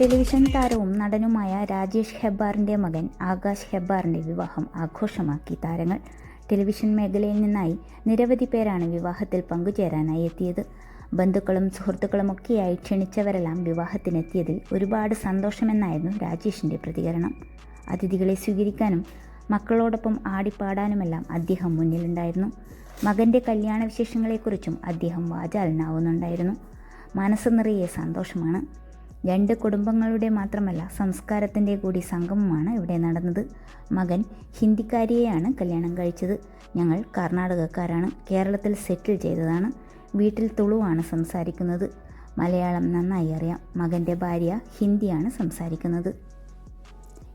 Television താരവും നടനുമായ രാജേഷ് ഹെബ്ബാറിന്റെ മകൻ ആകാശ് ഹെബ്ബാറിന്റെ വിവാഹം ആഘോഷമാക്കി താരങ്ങൾ. ടെലിവിഷൻ മേഖലയിൽ നിന്നായി നിരവധി പേരാണ് വിവാഹത്തിൽ പങ്കുചേരാനായി എത്തിയത്. ബന്ധുക്കളും സുഹൃത്തുക്കളുമൊക്കെയായി ക്ഷണിച്ചവരെല്ലാം വിവാഹത്തിനെത്തിയതിൽ ഒരുപാട് സന്തോഷമെന്നായിരുന്നു രാജേഷിന്റെ പ്രതികരണം. അതിഥികളെ സ്വീകരിക്കാനും മക്കളോടൊപ്പം ആടിപ്പാടാനുമെല്ലാം അദ്ദേഹം മുന്നിലുണ്ടായിരുന്നു. മകന്റെ കല്യാണ വിശേഷങ്ങളെക്കുറിച്ചും അദ്ദേഹം വാചാലനാവുന്നുണ്ടായിരുന്നു. മനസ്സ് നിറയെ സന്തോഷമാണ്. രണ്ട് കുടുംബങ്ങളുടെ മാത്രമല്ല സംസ്കാരത്തിന്റെ കൂടി സംഗമമാണ് ഇവിടെ നടന്നത്. മകൻ ഹിന്ദിക്കാരിയെയാണ് കല്യാണം കഴിച്ചത്. ഞങ്ങൾ കർണാടകക്കാരാണ്. കേരളത്തിൽ സെറ്റിൽ ചെയ്തതാണ്. വീട്ടിൽ തുളുവാണ് സംസാരിക്കുന്നത്. മലയാളം നന്നായി അറിയാം. മകന്റെ ഭാര്യ ഹിന്ദിയാണ് സംസാരിക്കുന്നത്.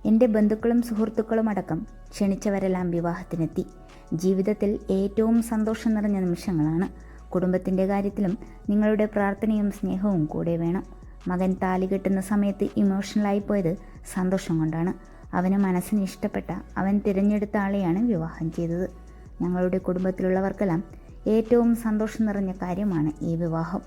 എന്റെ ബന്ധുക്കളും സുഹൃത്തുക്കളും അടക്കം ക്ഷണിച്ചവരെല്ലാം വിവാഹത്തിനെത്തി. ജീവിതത്തിൽ ഏറ്റവും സന്തോഷം നിറഞ്ഞ നിമിഷങ്ങളാണ്. കുടുംബത്തിന്റെ കാര്യത്തിലും നിങ്ങളുടെ പ്രാർത്ഥനയും സ്നേഹവും കൂടെ വേണം. മകൻ താലി കെട്ടുന്ന സമയത്ത് ഇമോഷണലായി പോയത് സന്തോഷം കൊണ്ടാണ്. അവന് മനസ്സിന് ഇഷ്ടപ്പെട്ട അവൻ തിരഞ്ഞെടുത്ത ആളെയാണ് വിവാഹം ചെയ്തത്. ഞങ്ങളുടെ കുടുംബത്തിലുള്ളവർക്കെല്ലാം ഏറ്റവും സന്തോഷം നിറഞ്ഞ കാര്യമാണ് ഈ വിവാഹം.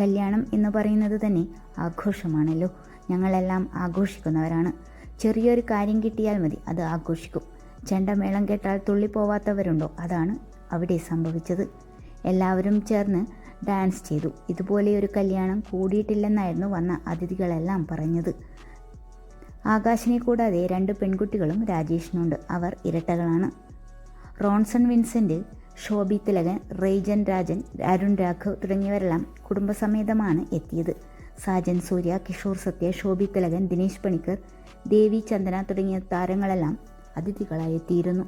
കല്യാണം എന്ന് പറയുന്നത് തന്നെ ആഘോഷമാണല്ലോ. ഞങ്ങളെല്ലാം ആഘോഷിക്കുന്നവരാണ്. ചെറിയൊരു കാര്യം കിട്ടിയാൽ മതി അത് ആഘോഷിക്കും. ചെണ്ടമേളം കേട്ടാൽ തുള്ളിപ്പോവാത്തവരുണ്ടോ? അതാണ് അവിടെ സംഭവിച്ചത്. എല്ലാവരും ചേർന്ന് ഡാൻസ് ചെയ്തു. ഇതുപോലെ ഒരു കല്യാണം കൂടിയിട്ടില്ലെന്നായിരുന്നു വന്ന അതിഥികളെല്ലാം പറഞ്ഞത്. ആകാശിനെ കൂടാതെ രണ്ട് പെൺകുട്ടികളും രാജേഷിനുണ്ട്. അവർ ഇരട്ടകളാണ്. റോൺസൺ വിൻസെന്റ് ശോഭി തിലകൻ റെയ്ജൻ രാജൻ അരുൺ രാഘവ് തുടങ്ങിയവരെല്ലാം കുടുംബസമേതമാണ് എത്തിയത്. സാജൻ സൂര്യ കിഷോർ സത്യ ശോഭി തിലകൻ ദിനേശ് പണിക്കർ ദേവി ചന്ദന തുടങ്ങിയ താരങ്ങളെല്ലാം അതിഥികളായി എത്തിയിരുന്നു.